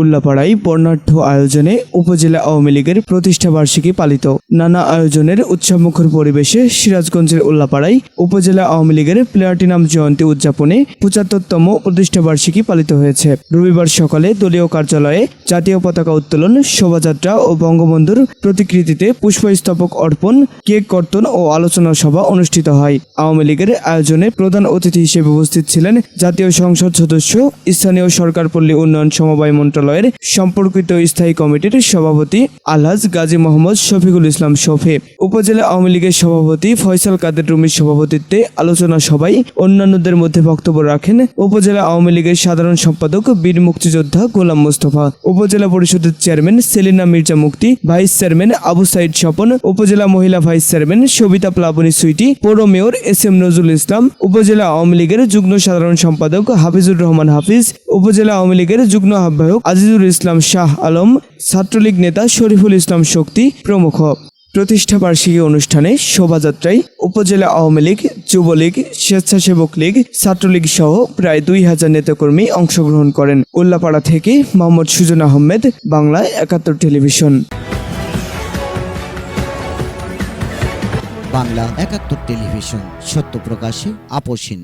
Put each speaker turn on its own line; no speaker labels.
উল্লাপাড়ায় বর্ণাঢ্য আয়োজনে উপজেলা আওয়ামী লীগের প্রতিষ্ঠা বার্ষিকী পালিত। নানা আয়োজনের উৎসবমুখর পরিবেশে সিরাজগঞ্জের উল্লাপাড়ায় উপজেলা আওয়ামী লীগের প্লেয়াটিনাম জয়ন্তী উদযাপনে পঁচাত্তরতম প্রতিষ্ঠা বার্ষিকী পালিত হয়েছে। রবিবার সকালে দলীয় কার্যালয়ে জাতীয় পতাকা উত্তোলন, শোভাযাত্রা ও বঙ্গবন্ধুর প্রতিকৃতিতে পুষ্পস্তবক অর্পণ, কেক কর্তন ও আলোচনা সভা অনুষ্ঠিত হয়। আওয়ামী লীগের আয়োজনে প্রধান অতিথি হিসেবে উপস্থিত ছিলেন জাতীয় সংসদ সদস্য, স্থানীয় সরকার পল্লী উন্নয়ন সমবায় মন্ত্রণালয়ের সম্পর্কিত স্থায়ী কমিটির সভাপতি আলহাজ গাজী মোহাম্মদ শফিকুল ইসলাম শফে, উপজেলা আওয়ামী লীগের সভাপতি ফয়সাল কাদের রুমির সভাপতিত্বে আলোচনা সভায় অন্যান্যদের মধ্যে বক্তব্য রাখেন উপজেলা আওয়ামী লীগের সাধারণ সম্পাদক বীর মুক্তিযোদ্ধা গোলাম মোস্তফা, উপজেলা পরিষদের chairman Selina Mirza Mukti vice chairman Abu Saeed Swapan, উপজেলা মহিলা ভাইস চেয়ারম্যান সবিতা প্লাবনী সুইটি, পৌর mayor S M Nazrul Islam, উপজেলা আওয়ামী লীগের যুগ্ম সাধারণ সম্পাদক হাফিজুর রহমান হাফিজ উপজেলা আওয়ামী লীগের যুগ্ম আহ্বায়ক আজিজুল ইসলাম শাহ আলম, ছাত্রলীগ নেতা শরীফুল ইসলাম শক্তি প্রমুখ। প্রতিষ্ঠা বার্ষিকী অনুষ্ঠানে শোভাযাত্রায় উপজেলা আওয়ামী লীগ, যুবলীগ, স্বেচ্ছাসেবক লীগ, ছাত্রলীগ সহ প্রায় দুই হাজার নেতাকর্মী অংশগ্রহণ করেন। উল্লাপাড়া থেকে মোহাম্মদ সুজন আহমেদ, বাংলা একাত্তর টেলিভিশন।
বাংলা একাত্তর টেলিভিশন, সত্য প্রকাশে আপোষহীন